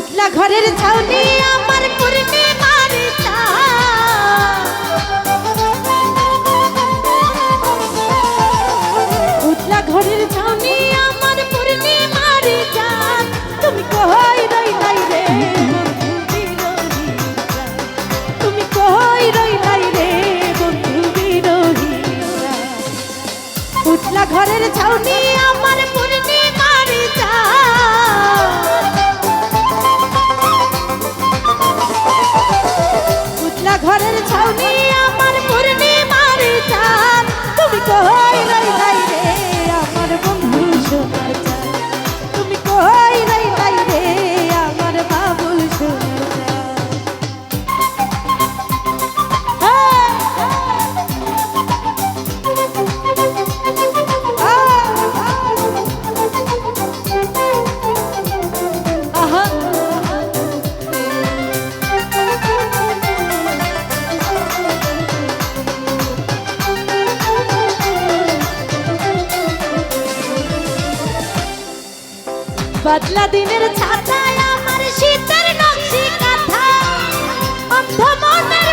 পুতলা ঘরের ছাউনি। বাদলা দিনের ছাতায় আমার শীতের নকশি কাঁথা। অন্ধ মনের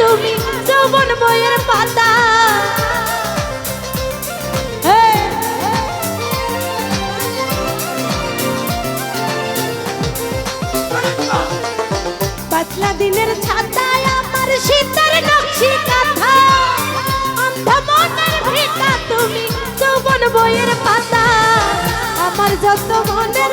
তুমি যৌবন বইয়ের পাতা। পাতলা দিনের ছাতায় আমার শীতের নকশি কাঁথা। অন্ধ মনের তুমি যৌবন বইয়ের আমার যত মনের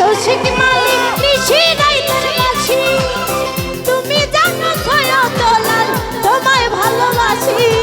রসিক মালিক কৃষি রাইতের মাসি তুমি জানো ছয় তোমায় ভালোবাসি।